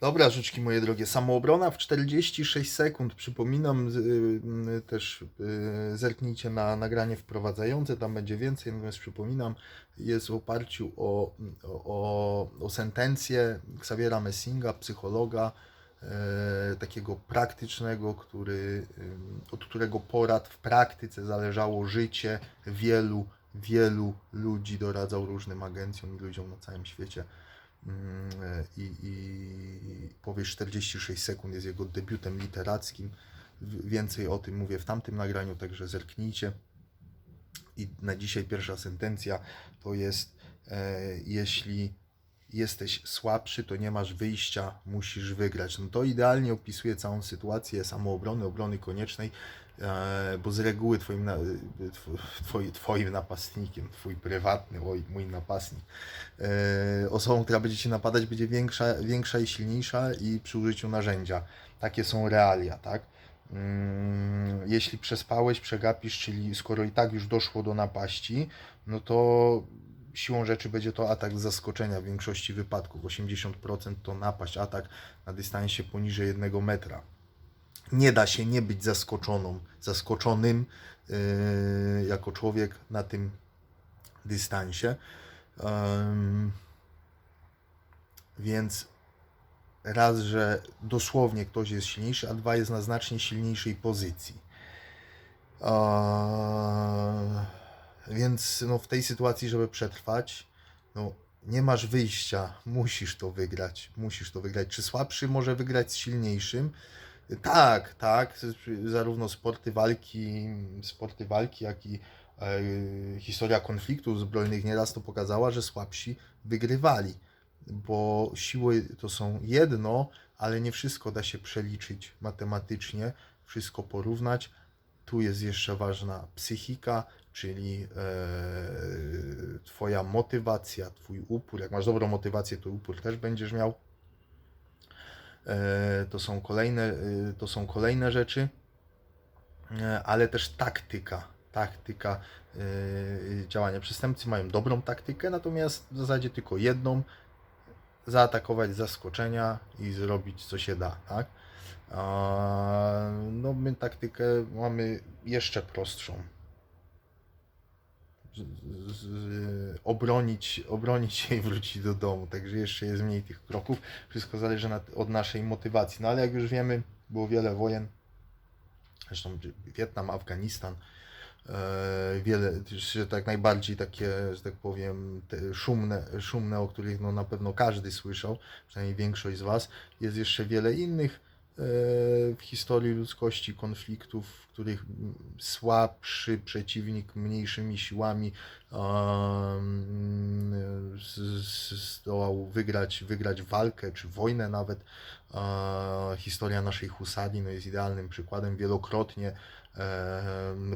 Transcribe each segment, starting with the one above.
Dobra, życzki moje drogie. Samoobrona w 46 sekund. Przypominam z- y, też y, zerknijcie na nagranie wprowadzające, tam będzie więcej, natomiast przypominam, jest w oparciu o, o, o sentencję Xaviera Messinga, psychologa, e, takiego praktycznego, który, y, od którego porad w praktyce zależało życie wielu, wielu ludzi, doradzał różnym agencjom i ludziom na całym świecie. Mm, i, i powieść 46 sekund jest jego debiutem literackim. Więcej o tym mówię w tamtym nagraniu, także zerknijcie. I na dzisiaj pierwsza sentencja to jest, e, jeśli jesteś słabszy, to nie masz wyjścia, musisz wygrać. No to idealnie opisuje całą sytuację samoobrony, obrony koniecznej, e, bo z reguły twoim, twoi, twoim napastnikiem, twój prywatny, oj, mój napastnik, e, osobą, która będzie cię napadać, będzie większa, większa i silniejsza i przy użyciu narzędzia. Takie są realia, tak? Mm, Jeśli przespałeś, przegapisz, czyli skoro i tak już doszło do napaści, no to siłą rzeczy będzie to atak z zaskoczenia w większości wypadków. 80% to napaść, atak na dystansie poniżej 1 metra. Nie da się nie być zaskoczoną, zaskoczonym yy, jako człowiek na tym dystansie. Em, więc raz, że dosłownie ktoś jest silniejszy, a dwa jest na znacznie silniejszej pozycji. Eee, więc no, w tej sytuacji, żeby przetrwać, no, nie masz wyjścia, musisz to wygrać, musisz to wygrać. Czy słabszy może wygrać z silniejszym? Tak, tak, zarówno sporty walki, sporty walki, jak i e, historia konfliktów zbrojnych nieraz to pokazała, że słabsi wygrywali, bo siły to są jedno, ale nie wszystko da się przeliczyć matematycznie, wszystko porównać. Tu jest jeszcze ważna psychika, czyli e, Twoja motywacja, Twój upór. Jak masz dobrą motywację, to upór też będziesz miał. E, to są kolejne, e, to są kolejne rzeczy, E, ale też taktyka. Taktyka e, działania. Przestępcy mają dobrą taktykę, natomiast w zasadzie tylko jedną. Zaatakować z zaskoczenia i zrobić co się da, tak? No, my taktykę mamy jeszcze prostszą. Z, z, obronić, obronić się i wrócić do domu. Także jeszcze jest mniej tych kroków. Wszystko zależy na, od naszej motywacji. No ale jak już wiemy, było wiele wojen. Zresztą Wietnam, Afganistan. E, wiele, że tak najbardziej takie, że tak powiem, szumne, szumne, o których no na pewno każdy słyszał, przynajmniej większość z Was. Jest jeszcze wiele innych w historii ludzkości konfliktów, w których słabszy przeciwnik mniejszymi siłami zdołał wygrać, wygrać walkę czy wojnę nawet. E, historia naszej Husari no jest idealnym przykładem. Wielokrotnie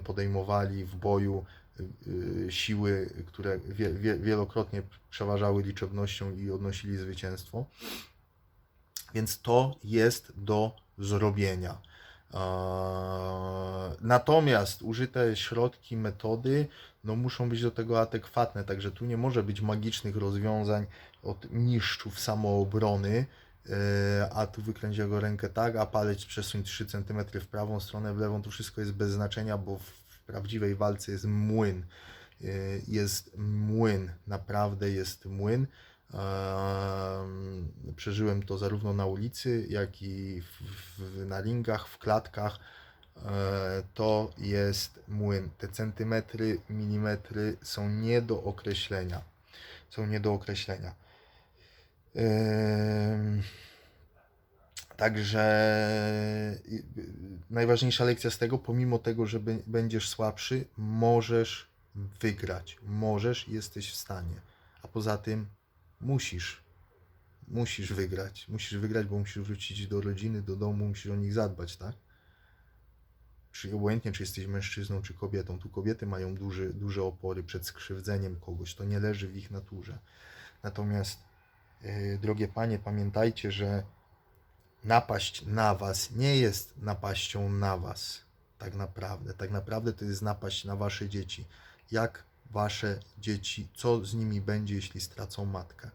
podejmowali w boju e, siły, które wie, wie, wielokrotnie przeważały liczebnością i odnosili zwycięstwo. Więc to jest do zrobienia. Eee, Natomiast użyte środki, metody no muszą być do tego adekwatne, także tu nie może być magicznych rozwiązań od mistrzów samoobrony, eee, a tu wykręć jego rękę tak, a palec przesuń 3 cm w prawą stronę, w lewą, to wszystko jest bez znaczenia, bo w prawdziwej walce jest młyn. Eee, Jest młyn, naprawdę jest młyn. Em, Przeżyłem to zarówno na ulicy, jak i w, w, na ringach, w klatkach. E, To jest młyn. Te centymetry, milimetry są nie do określenia. Są nie do określenia. Także najważniejsza lekcja z tego, pomimo tego, że będziesz słabszy, możesz wygrać. Możesz, jesteś w stanie. A poza tym musisz. Musisz wygrać. Musisz wygrać, bo musisz wrócić do rodziny, do domu, musisz o nich zadbać, tak? Czy obojętnie, czy jesteś mężczyzną, czy kobietą. Tu kobiety mają duży, duże opory przed skrzywdzeniem kogoś. To nie leży w ich naturze. Natomiast, yy, drogie panie, pamiętajcie, że napaść na was nie jest napaścią na was. Tak naprawdę. Tak naprawdę to jest napaść na wasze dzieci. Jak wasze dzieci, co z nimi będzie, jeśli stracą matkę?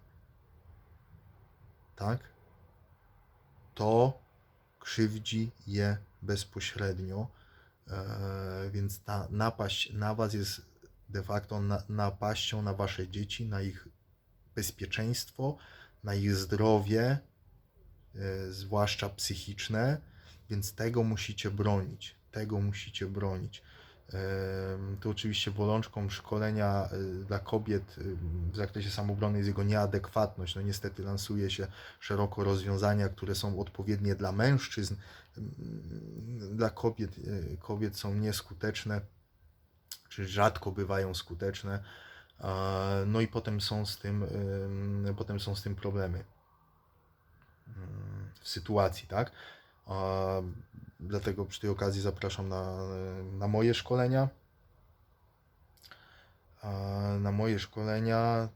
Tak? to krzywdzi je bezpośrednio. E, więc ta napaść na Was jest de facto na, napaścią na Wasze dzieci, na ich bezpieczeństwo, na ich zdrowie, e, zwłaszcza psychiczne, więc tego musicie bronić. Tego musicie bronić. Tu oczywiście bolączką szkolenia y, dla kobiet w zakresie samoobrony jest jego nieadekwatność. No niestety lansuje się szeroko rozwiązania, które są odpowiednie dla mężczyzn. Dla kobiet, y, kobiet są nieskuteczne, czy rzadko bywają skuteczne. No i potem są z tym, ym, potem są z tym problemy ym, w sytuacji, tak? Dlatego przy tej okazji zapraszam na, na moje szkolenia. Na moje szkolenia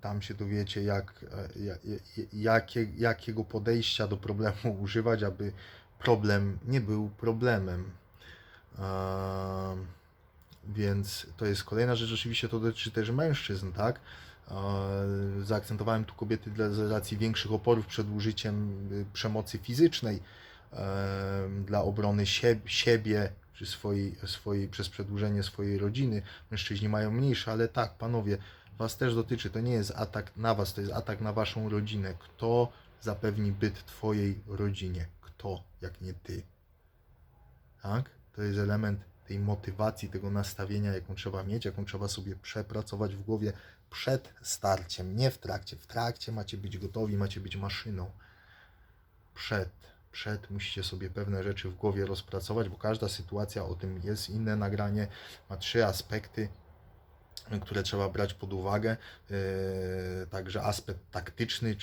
tam się dowiecie, jak, e, ja- ja- jakie, jakiego podejścia do problemu używać, aby problem nie był problemem. Więc to jest kolejna rzecz. Oczywiście to dotyczy też mężczyzn, tak? Zaakcentowałem tu kobiety dla, z racji większych oporów przed użyciem y, przemocy fizycznej dla obrony sie, siebie czy swojej, swojej, przez przedłużenie swojej rodziny. Mężczyźni mają mniejsze, ale tak, panowie, was też dotyczy. To nie jest atak na was, to jest atak na waszą rodzinę. Kto zapewni byt twojej rodzinie? Kto, jak nie ty? Tak? To jest element tej motywacji, tego nastawienia, jaką trzeba mieć, jaką trzeba sobie przepracować w głowie przed starciem, nie w trakcie. W trakcie macie być gotowi, macie być maszyną. Przed, przed musicie sobie pewne rzeczy w głowie rozpracować, bo każda sytuacja o tym jest. Inne nagranie ma trzy aspekty, które trzeba brać pod uwagę. Yy, Także aspekt taktyczny,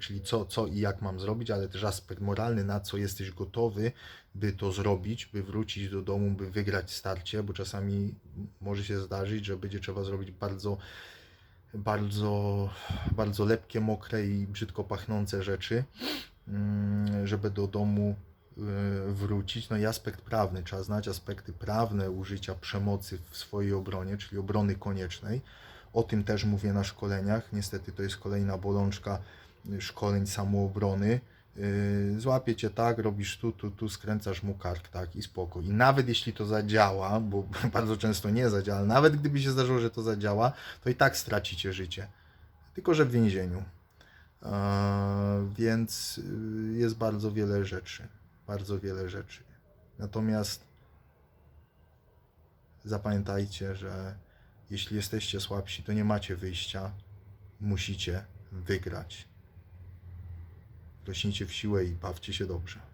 czyli co, co i jak mam zrobić, ale też aspekt moralny, na co jesteś gotowy, by to zrobić, by wrócić do domu, by wygrać starcie, bo czasami może się zdarzyć, że będzie trzeba zrobić bardzo, bardzo, bardzo lepkie, mokre i brzydko pachnące rzeczy, żeby do domu y, wrócić. No i aspekt prawny, trzeba znać aspekty prawne użycia przemocy w swojej obronie, czyli obrony koniecznej. O tym też mówię na szkoleniach. Niestety to jest kolejna bolączka y, szkoleń samoobrony. Yy, Złapie cię tak, robisz tu, tu, tu, skręcasz mu kark, tak i spoko. I nawet jeśli to zadziała, bo bardzo często nie zadziała, nawet gdyby się zdarzyło, że to zadziała, to i tak stracicie życie. Tylko, że w więzieniu. Więc yy, jest bardzo wiele rzeczy. Bardzo wiele rzeczy. Natomiast zapamiętajcie, że jeśli jesteście słabsi, to nie macie wyjścia. Musicie wygrać. Rośnijcie w siłę i bawcie się dobrze.